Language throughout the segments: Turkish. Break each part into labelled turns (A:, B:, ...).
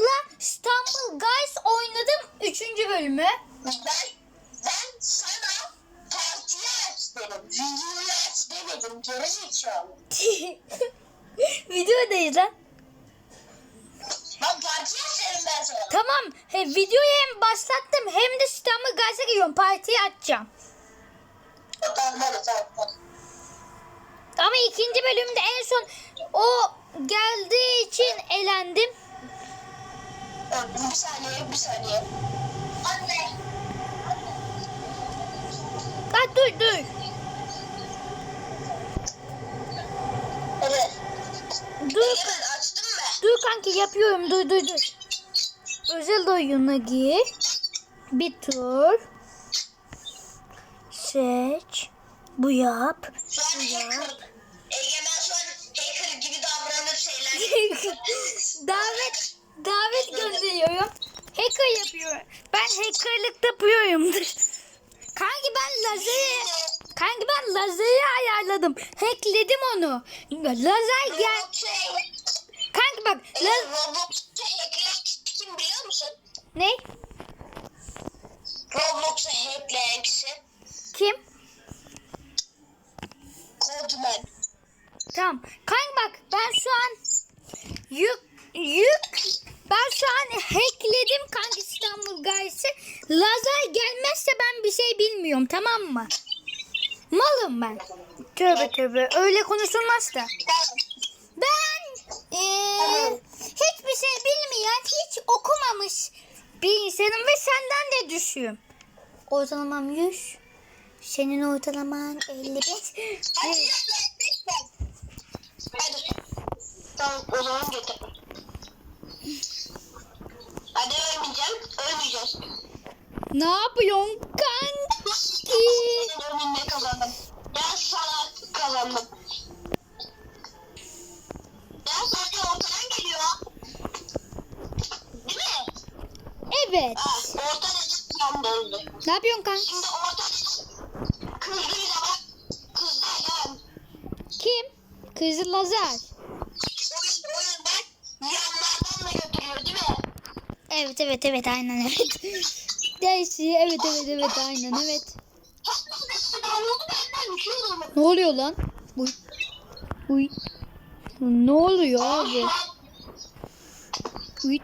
A: babamla İstanbul Guys oynadım 3. bölümü.
B: Ben, ben sana partiyi aç dedim. Videoyu aç demedim. Geri zekalı.
A: Videodayız lan.
B: Ben partiyi aç dedim ben sana.
A: Tamam. He, videoyu hem başlattım hem de İstanbul Guys'a giriyorum. Partiyi açacağım.
B: Tamam hadi tamam. tamam.
A: Ama ikinci bölümde en son o geldiği için elendim.
B: Bir saniye bir saniye. Anne.
A: Ha, dur dur.
B: Evet.
A: Dur, dur kanki yapıyorum. Dur dur dur. Özel oyuna gir. Bir tur. Seç. Bu yap.
B: An hacker. Egemen şu an hacker gibi davranır şeyler.
A: davet davet gönderiyorum. Hacker yapıyorum. Ben hackerlık yapıyorumdur. Kanki ben lazeri Kanki ben lazeri ayarladım. Hackledim onu. Lazer gel. Kanki bak.
B: Evet,
A: La...
B: Roblox'u hackleyen kim biliyor musun?
A: Ne?
B: Roblox'u hackleyen kişi.
A: Kim?
B: Codeman.
A: Tamam. Kanki bak ben şu an yük yük ben şu an hackledim kanki İstanbul Guys'ı. Lazer gelmezse ben bir şey bilmiyorum tamam mı? Malım ben. Tövbe tövbe öyle konuşulmaz da. Ben eee, hiçbir şey bilmeyen, hiç okumamış bir insanım ve senden de düşüğüm. Ortalamam 100. Senin ortalaman 55.
B: Hadi Hadi. Tamam o zaman getir. Hadi ölmeyeceğim. Ölmeyeceğiz.
A: Ne yapıyorsun kanki? Ne yapıyorsun kanki?
B: Şimdi ortadan kızdığıyla bak. Kızdığıyla
A: Kim? Kızıl Lazer.
B: oyun oyun bak. Yanlardan da götürüyor değil mi?
A: Evet evet evet aynen evet. Dersi evet evet evet aynen evet. Ne oluyor lan? Uy. Uy. Ne oluyor abi? Uy.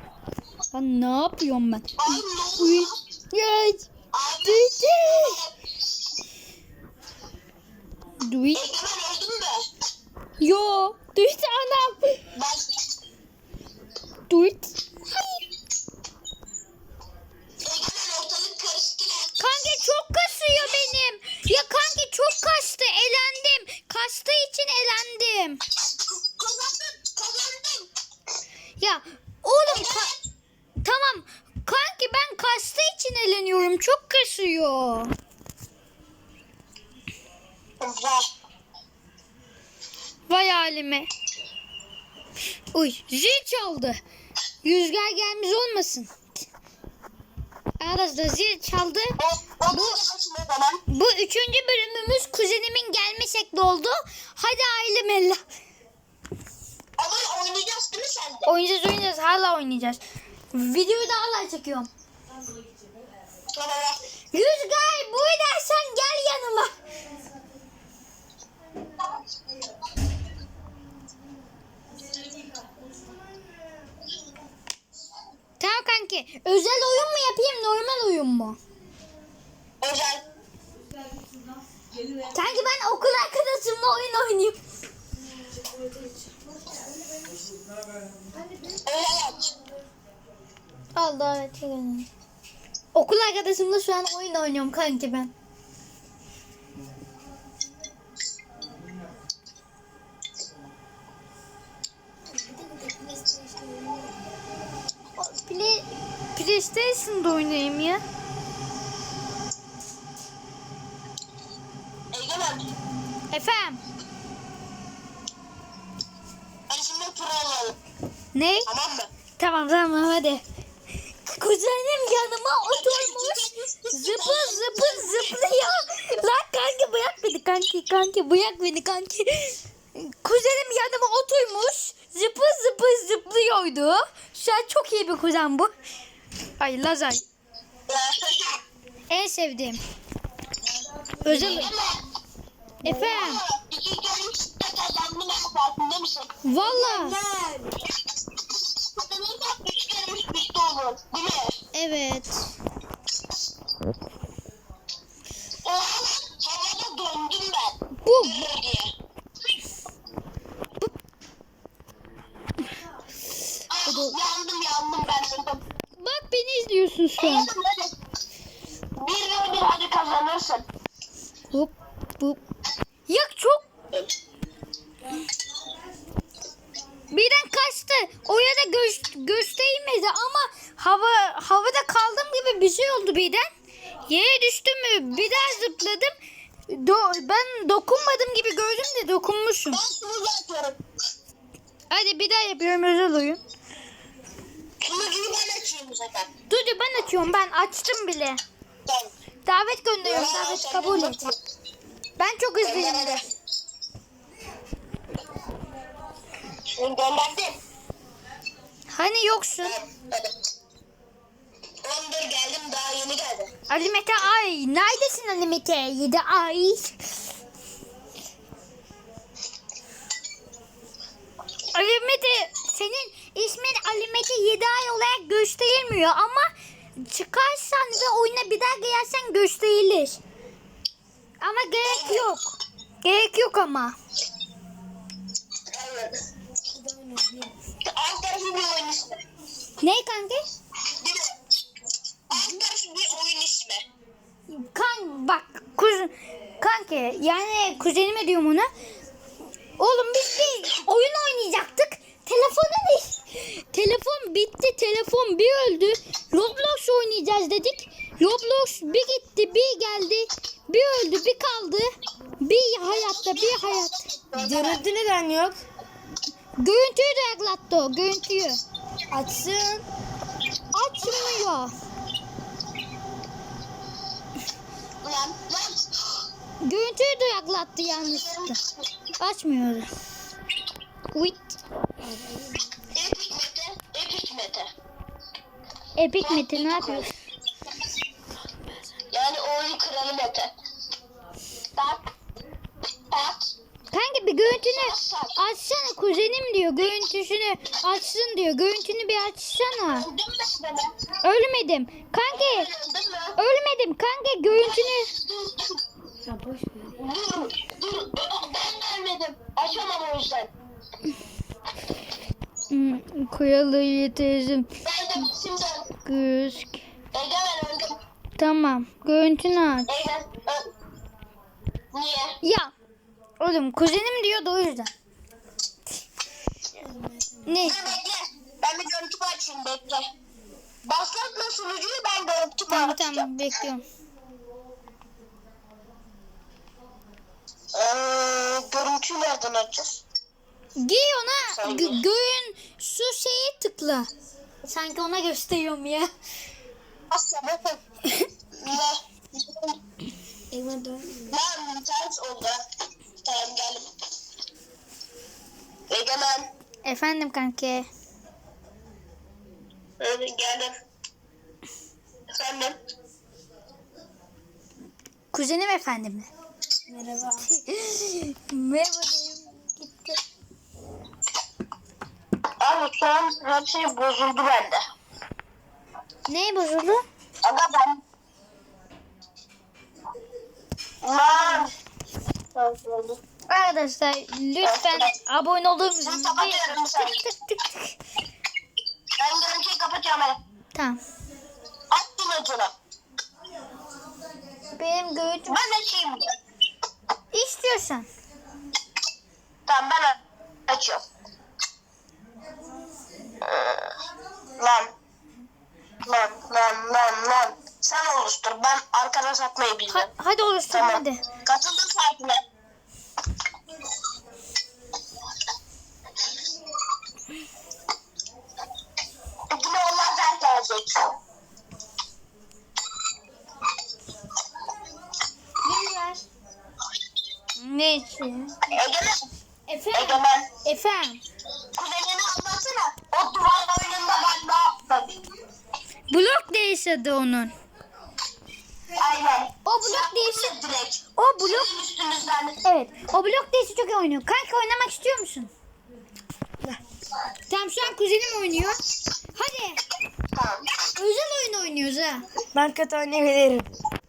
A: Lan ne yapıyorum ben? Uy. Uy.
B: Egemen mü?
A: Yo. Düştü anam.
B: Ben
A: Vay halime. Uy zil çaldı. Rüzgar gelmiş olmasın. Arkadaşlar zil çaldı.
B: Bu.
A: Bu üçüncü bölümümüz kuzenimin gelme şekli oldu. Hadi ailem ella.
B: Ama oynayacağız değil mi sen de?
A: Oynayacağız oynayacağız hala oynayacağız. Videoyu da hala çekiyorum.
B: Tamam.
A: Rüzgar buradaysan gel yanıma. Tamam kanki. Özel oyun mu yapayım normal oyun mu?
B: Özel.
A: Kanki ben okul arkadaşımla oyun oynayayım.
B: Özel aç.
A: Al davet çekelim. Okul arkadaşımla şu an oyun oynuyorum kanki ben. Play, PlayStation'da oynayayım ya.
B: Egemen.
A: Efendim?
B: Hadi şimdi pro olalım.
A: Ne?
B: Tamam mı?
A: Tamam tamam hadi. Kuzenim yanıma oturmuş. Zıpır zıpır zıplıyor. Lan kanki bırak beni kanki kanki bırak beni kanki. Kuzenim yanıma oturmuş. Zıpır zıpır zıplıyordu. Şu an çok iyi bir kuzen bu. Ay Lazay. En sevdiğim. Özel. Efendim.
B: Mısın?
A: Valla. Evet.
B: Oha havada döndüm ben.
A: Bu.
B: Diye. Ah, yandım yandım ben yandım.
A: Bak beni izliyorsun şu an.
B: Bir ve bir hadi kazanırsın.
A: Hop hop. Ya çok birden kaçtı. Oraya da göz, göz değmedi ama hava havada kaldım gibi bir şey oldu birden. Yere düştüm mü bir daha zıpladım. Do- ben dokunmadım gibi gördüm de dokunmuşum.
B: Ben.
A: Hadi bir daha yapıyorum özel oyun.
B: Sunucuyu ben açayım bu sefer.
A: Dur dur ben açıyorum ben açtım bile. Davet gönderiyorum davet kabul et. Ben çok hızlıyım de.
B: Gönderdim.
A: Hani yoksun?
B: Hadi. 11 geldim daha yeni geldi.
A: Ali Mete ay neredesin Ali Mete? 7 ay. Ali Mete senin ismin Ali Mete 7 ay olarak gösterilmiyor ama çıkarsan ve oyuna bir daha gelirsen gösterilir. Ama gerek yok. Gerek yok ama.
B: Evet.
A: Ne kanka?
B: Değil mi? Alt tarafı bir oyun ismi.
A: Kan bak kuz kanki yani kuzenime diyorum ona. Oğlum biz bir oyun oynayacaktık. Telefonun iş. Telefon bitti. Telefon bir öldü. Roblox oynayacağız dedik. Roblox bir gitti, bir geldi. Bir öldü, bir kaldı. Bir hayatta, bir hayat.
C: Görüntü neden yok?
A: Görüntüyü de yaklattı o. Görüntüyü.
C: Açsın.
A: Açmıyor.
B: Lan lan.
A: Görüntüyü de yaklattı yanlışlıkla. Açmıyor. Wait.
B: Epic Mete. Epic Mete.
A: Epic Mete ne yapıyorsun?
B: Yani oyun kralı Mete. Bak. Bak.
A: Kanka bir görüntünü açsana kuzenim diyor. Görüntüsünü açsın diyor. Görüntünü bir açsana. Ölmedim. Kanka ölmedim. Kanka görüntünü
C: Ya boş ver.
B: Dur. Dur. Ben ölmedim. Açamam o yüzden.
A: hmm, koyalı yeterim.
B: Ben de. Egemen öldüm.
A: Tamam. Görüntünü aç.
B: Egemen. Niye?
A: Ya. Oğlum kuzenim diyor da o yüzden. Ne?
B: Dur bekle. Ben bir görüntü açayım bekle. Başlatma sunucuyu ben görüntü
A: Tamam
B: açacağım.
A: tamam bekliyorum.
B: Ee, görüntüyü nereden açacağız?
A: Giy ona gö- göğün şu şeye tıkla. Sanki ona gösteriyorum ya.
B: Asla bakın. Ne?
C: Evime dön.
B: Lan ters oldu. Tamam geldim. Egemen.
A: Efendim kanki.
B: Evet geldim. Efendim.
A: Kuzenim efendim mi?
C: Merhaba.
A: Merhaba diyeyim. Gitti.
B: Abi şu an her şey bozuldu bende.
A: Ne bozuldu?
B: Aga ben... Lan. Bozuldu.
A: Arkadaşlar lütfen abone olur musunuz?
B: Ben kapatıyorum
A: Bir-
B: sen.
A: tık tık tık tık.
B: Ben görüntüyü kapatıyorum hadi.
A: Tamam.
B: At sunucunu.
A: Benim görüntüm
B: Ben açayım.
A: İstiyorsan.
B: Tamam ben açıyorum. Ee, Lan. Lan lan lan lan. Sen oluştur. Ben arkada satmayı bilmem.
A: Ha- hadi olursun
B: Tamam.
A: hadi.
B: Katıldım saatine.
A: Ne için?
B: Egemen.
A: Efendim?
B: Egemen.
A: Efendim?
B: Kuzenini anlatsana. O duvar oyununda ben
A: başladı onun.
B: Aynen.
A: O blok değişti.
B: direkt.
A: O blok
B: üstünüzden.
A: Evet. O blok değişti çok iyi oynuyor. Kanka oynamak istiyor musun? Tamam şu an kuzenim oynuyor. Hadi.
B: Tamam.
A: Özel oyun oynuyoruz ha.
C: Ben kötü oynayabilirim.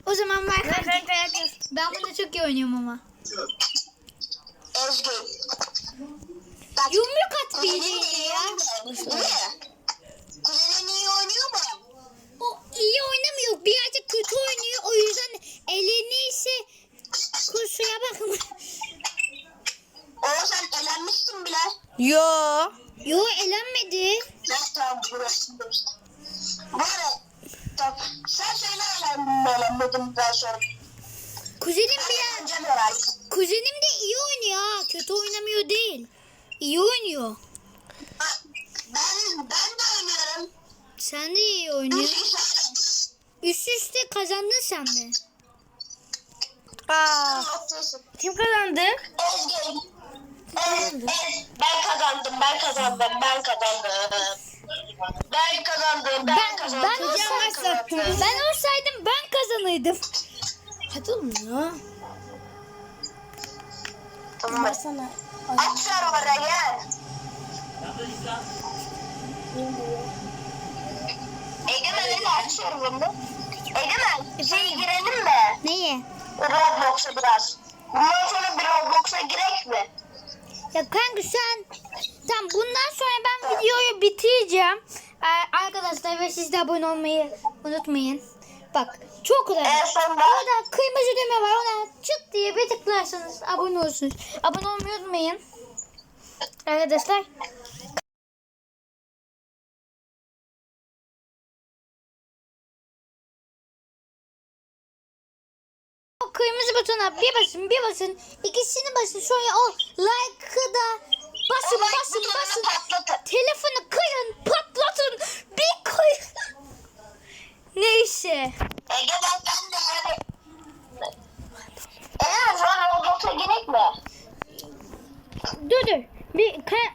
A: O zaman ver kanka.
C: yakın.
A: Ben bunu çok iyi oynuyorum ama.
B: Özgür.
A: Yumruk at
B: Kuzenin
A: bir
B: iyi
A: ya.
B: Kuzenin iyi oynuyor mu?
A: O iyi oynamıyor. Birazcık kötü oynuyor. O yüzden elini ise kursuya bakın.
B: Oo sen elenmişsin bile.
C: Yo.
A: Yo elenmedi.
B: Ya tamam burası. Bu arada tamam. sen söyle elendim elenmedim ben sonra.
A: Kuzenim
B: Ben
A: biraz kuzenim de iyi oynuyor ha. Kötü oynamıyor değil. İyi oynuyor.
B: Ben, ben de oynuyorum.
A: Sen de iyi oynuyorsun. Üst üste kazandın sen de.
C: Aa. Kim kazandı?
B: Özgür. Evet, evet, ben kazandım, ben kazandım, ben kazandım. Ben kazandım, ben
A: Ben,
B: kazandım.
A: ben, olsaydım, ben olsaydım ben kazanırdım.
C: Hadi oğlum ya.
B: Tamam.
C: Ben sana.
B: Aç server'a gel. Egemen hadi aç server'ını. Egemen şey girelim mi?
A: Neye?
B: Roblox'a biraz. Bundan sonra bir Roblox'a girek mi?
A: Ya kanka sen tamam bundan sonra ben videoyu bitireceğim. Ee, arkadaşlar ve siz de abone olmayı unutmayın. Bak çok kolay.
B: En sonunda
A: Orada kırmızı düğme var. Ona çıt diye bir tıklarsanız abone olursunuz. Abone olmayı unutmayın. Arkadaşlar. O kırmızı butona bir basın bir basın. ikisini basın sonra o like'ı da basın basın basın. Telefonu kırın patlatın bir kırın. Neyse.
B: Egemen sen de hadi. Egemen sonra Roblox'a girek mi?
A: Dur dur. Bir ka-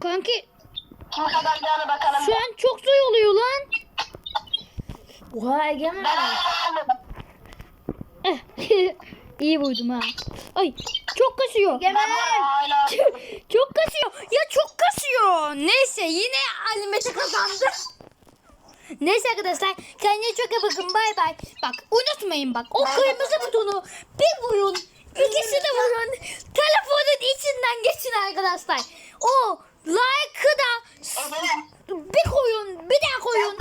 A: Kanki
B: Kim kazanacağını bakalım.
A: şu an çok zor oluyor lan.
C: Oha Egemen.
A: Eh, İyi vurdum ha. Ay çok kasıyor.
B: Hala
A: çok kasıyor. Ya çok kasıyor. Neyse yine Alimete kazandı. Neyse arkadaşlar kendinize çok iyi bakın bay bay. Bak unutmayın bak o kırmızı butonu bir vurun. İkisi de vurun. Telefonun içinden geçin arkadaşlar. O like'ı da bir koyun bir daha koyun.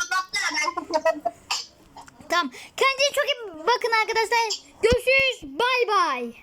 A: Tamam kendinize çok iyi bakın arkadaşlar. Görüşürüz bay bay.